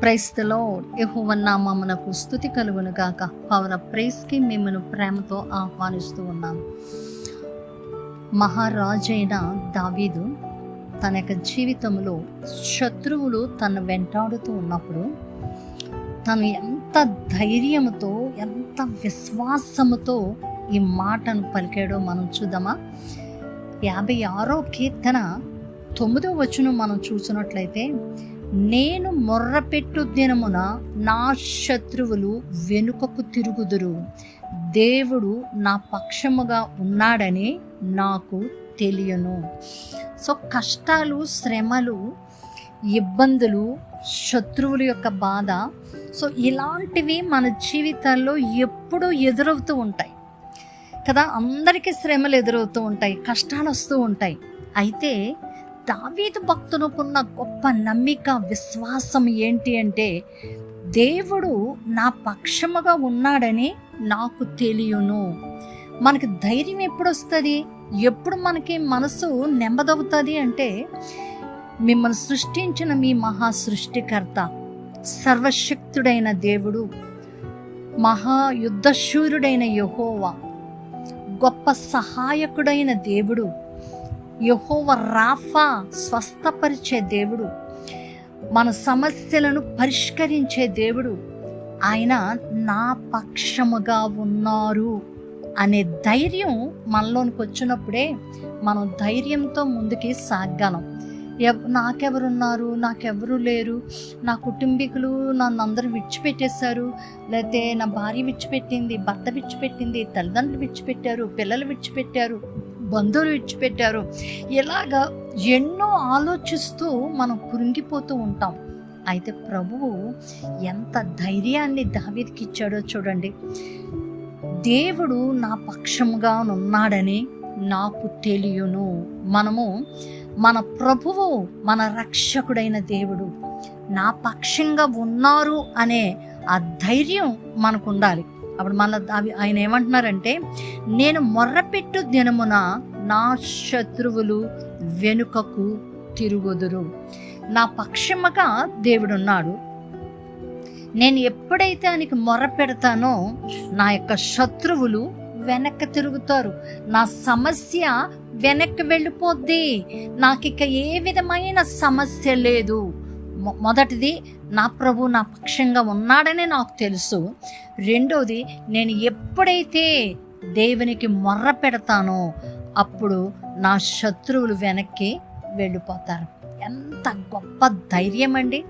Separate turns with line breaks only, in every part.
ప్రైస్తలో యహోవన్నామమునకు స్థుతి కలుగును గాక. పవన ప్రైస్కి మిమ్మల్ని ప్రేమతో ఆహ్వానిస్తూ ఉన్నాను మహారాజైన దావీదు తన యొక్క జీవితంలో శత్రువులు తను వెంటాడుతూ ఉన్నప్పుడు తను ఎంత ధైర్యంతో ఎంత విశ్వాసముతో ఈ మాటను పలికాడో మనం చూద్దామా? యాభై ఆరో కీర్తన తొమ్మిదో వచనం మనం చూసినట్లయితే నేను మొర్రపెట్టు దినమున నా శత్రువులు వెనుకకు తిరుగుదురు. దేవుడు నా పక్షముగా ఉన్నాడని నాకు తెలియను. సో కష్టాలు శ్రమలు ఇబ్బందులు శత్రువుల యొక్క బాధ సో ఇలాంటివి మన జీవితాల్లో ఎప్పుడూ ఎదురవుతూ ఉంటాయి. కదా అందరికీ శ్రమలు ఎదురవుతూ ఉంటాయి కష్టాలు వస్తూ ఉంటాయి. అయితే దావీదు భక్తునుకున్న గొప్ప నమ్మిక విశ్వాసం ఏంటి అంటే దేవుడు నా పక్షముగా ఉన్నాడని నాకు తెలియను. మనకి ధైర్యం ఎప్పుడు వస్తుంది ఎప్పుడు మనకి మనసు నెమ్మదవుతుంది అంటే మిమ్మల్ని సృష్టించిన మీ మహా సృష్టికర్త సర్వశక్తుడైన దేవుడు మహాయుద్ధశూరుడైన యహోవా గొప్ప సహాయకుడైన దేవుడు. యహోవ రాఫా స్వస్థపరిచే దేవుడు. మన సమస్యలను పరిష్కరించే దేవుడు. ఆయన నా పక్షముగా ఉన్నారు అనే ధైర్యం మనలోనికి వచ్చినప్పుడే మనం ధైర్యంతో ముందుకి సాగలం ఎవ్ నాకెవరున్నారు నాకెవరు లేరు నా కుటుంబీకులు నన్ను అందరూ విడిచిపెట్టేశారు లేకపోతే నా భార్య విడిచిపెట్టింది భర్త విడిచిపెట్టింది తల్లిదండ్రులు విడిచిపెట్టారు పిల్లలు విడిచిపెట్టారు బంధువులు విడిచిపెట్టారు. ఇలాగా ఎన్నో ఆలోచిస్తూ మనం కృంగిపోతూ ఉంటాం. అయితే ప్రభువు ఎంత ధైర్యాన్ని దావీదికి ఇచ్చాడో చూడండి. దేవుడు నా పక్షముగా ఉన్నాడని నాకు తెలియను. మనము మన ప్రభువు మన రక్షకుడైన దేవుడు నా పక్షంగా ఉన్నారు అనే ఆ ధైర్యం మనకు ఉండాలి. అప్పుడు మన అవి ఆయన ఏమంటున్నారంటే నేను మొర్రపెట్టు దినమున నా శత్రువులు వెనుకకు తిరుగుదురు. నా పక్షముగా దేవుడున్నాడు. నేను ఎప్పుడైతే ఆయనకి మొర్ర పెడతానో నా యొక్క శత్రువులు వెనక్కి తిరుగుతారు. నా సమస్య వెనక్కి వెళ్ళిపోద్ది. నాకు ఇక ఏ విధమైన సమస్య లేదు. మొదటిది నా ప్రభు నా పక్షంగా ఉన్నాడని నాకు తెలుసు. రెండోది నేను ఎప్పుడైతే దేవునికి మొర్ర పెడతానో అప్పుడు నా శత్రువులు వెనక్కి వెళ్ళిపోతారు. ఎంత గొప్ప ధైర్యం అండి.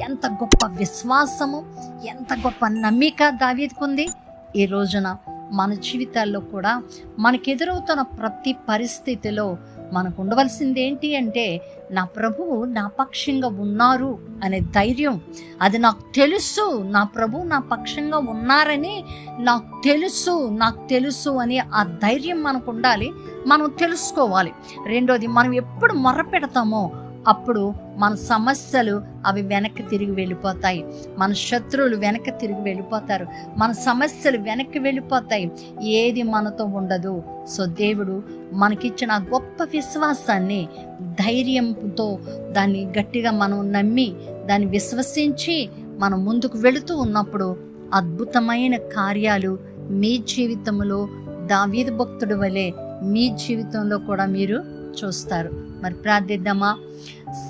ఎంత గొప్ప విశ్వాసము. ఎంత గొప్ప నమ్మిక దావీదుకుంది. ఈ రోజున మన జీవితాల్లో కూడా మనకెదురవుతున్న ప్రతి పరిస్థితిలో మనకు ఉండవలసింది ఏంటి అంటే నా ప్రభువు నా పక్షంగా ఉన్నారు అనే ధైర్యం. అది నాకు తెలుసు. నా ప్రభు నా పక్షంగా ఉన్నారని నాకు తెలుసు. నాకు తెలుసు అని ఆ ధైర్యం మనకు ఉండాలి మనం తెలుసుకోవాలి. రెండోది మనం ఎప్పుడు మొర పెడతామో అప్పుడు మన సమస్యలు అవి వెనక్కి తిరిగి వెళ్ళిపోతాయి. మన శత్రువులు వెనక్కి తిరిగి వెళ్ళిపోతారు. మన సమస్యలు వెనక్కి వెళ్ళిపోతాయి. ఏది మనతో ఉండదు. సో దేవుడు మనకిచ్చిన గొప్ప విశ్వాసాన్ని ధైర్యంతో దాన్ని గట్టిగా మనం నమ్మి దాన్ని విశ్వసించి మనం ముందుకు వెళుతూ ఉన్నప్పుడు అద్భుతమైన కార్యాలు మీ జీవితంలో దావీదు భక్తుడు వలె మీ జీవితంలో కూడా మీరు చూస్తారు. మరి ప్రార్థిద్దామా?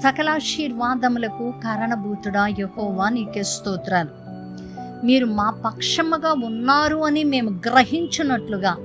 సకలాశీర్వాదములకు కారణభూతుడా యహోవా నీకే స్తోత్రాలు. మీరు మా పక్షముగా ఉన్నారు అని మేము గ్రహించినట్లుగా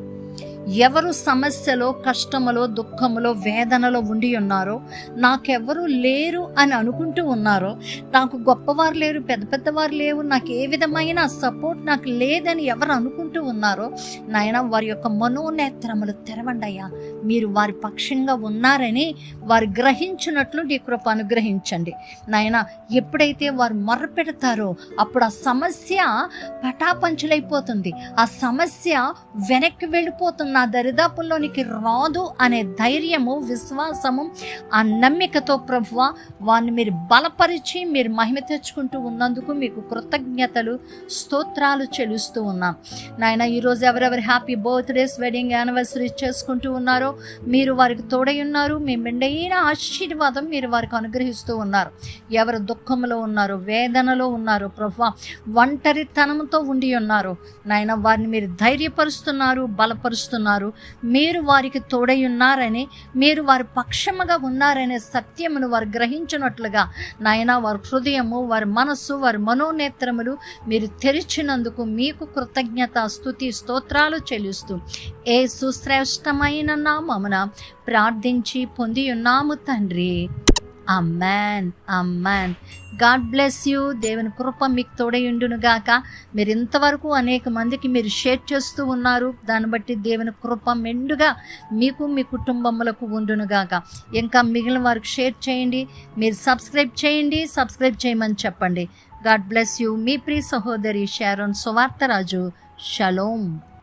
ఎవరు సమస్యలో కష్టములో దుఃఖములో వేదనలో ఉండి ఉన్నారో నాకెవరు లేరు అని అనుకుంటూ ఉన్నారో నాకు గొప్పవారు లేరు పెద్ద పెద్దవారు లేవు నాకు ఏ విధమైన సపోర్ట్ నాకు లేదని ఎవరు అనుకుంటూ ఉన్నారో నాయన వారి యొక్క మనోనేత్రములు తెరవండి అయ్యా. మీరు వారి పక్షంగా ఉన్నారని వారు గ్రహించినట్లు నీ కృప అనుగ్రహించండి. నాయన ఎప్పుడైతే వారు మొర్ర పెడతారో అప్పుడు ఆ సమస్య పటాపంచులైపోతుంది. ఆ సమస్య వెనక్కి వెళ్ళిపోతుంది. నా దరిదాపుల్లోనికి రాదు అనే ధైర్యము విశ్వాసము ఆ నమ్మికతో ప్రభువ వారిని మీరు బలపరిచి మీరు మహిమ తెచ్చుకుంటూ ఉన్నందుకు మీకు కృతజ్ఞతలు స్తోత్రాలు చెల్లిస్తూ ఉన్నాం. నాయన ఈరోజు ఎవరెవరు హ్యాపీ బర్త్డేస్ వెడ్డింగ్ యానివర్సరీ చేసుకుంటూ ఉన్నారో మీరు వారికి తోడై ఉన్నారు మీ మెండైన ఆశీర్వాదం మీరు వారికి అనుగ్రహిస్తూ ఉన్నారు. ఎవరు దుఃఖంలో ఉన్నారు వేదనలో ఉన్నారు ప్రభు ఒంటరితనంతో ఉండి ఉన్నారు. నాయన వారిని మీరు ధైర్యపరుస్తున్నారు బలపరుస్తున్నారు. మీరు వారికి తోడై ఉన్నారని మీరు వారి పక్షముగా ఉన్నారనే సత్యమును వారు గ్రహించినట్లుగా నాయన వారి హృదయము వారి మనస్సు వారి మనోనేత్రములు మీరు తెరిచినందుకు మీకు కృతజ్ఞత స్థుతి స్తోత్రాలు చెల్లిస్తూ ఏ సుశ్రేష్టమైన నామమున ప్రార్థించి పొంది ఉన్నాము తండ్రి. Amen amen God bless you దేవుని కృప మీకు తోడయుండును గాక మీరు ఇంతవరకు అనేక మందికి మీరు షేర్ చేస్తూ ఉన్నారు. దాన్ని బట్టి దేవుని కృప మెండుగా మీకు మీ కుటుంబములకు ఉండును గాక ఇంకా మిగిలిన వారికి షేర్ చేయండి. మీరు సబ్స్క్రైబ్ చేయండి. సబ్స్క్రైబ్ చేయమని చెప్పండి. గాడ్ బ్లెస్ యూ మీ ప్రియ సహోదరి షారోన్ సువార్తరాజు. షలోమ్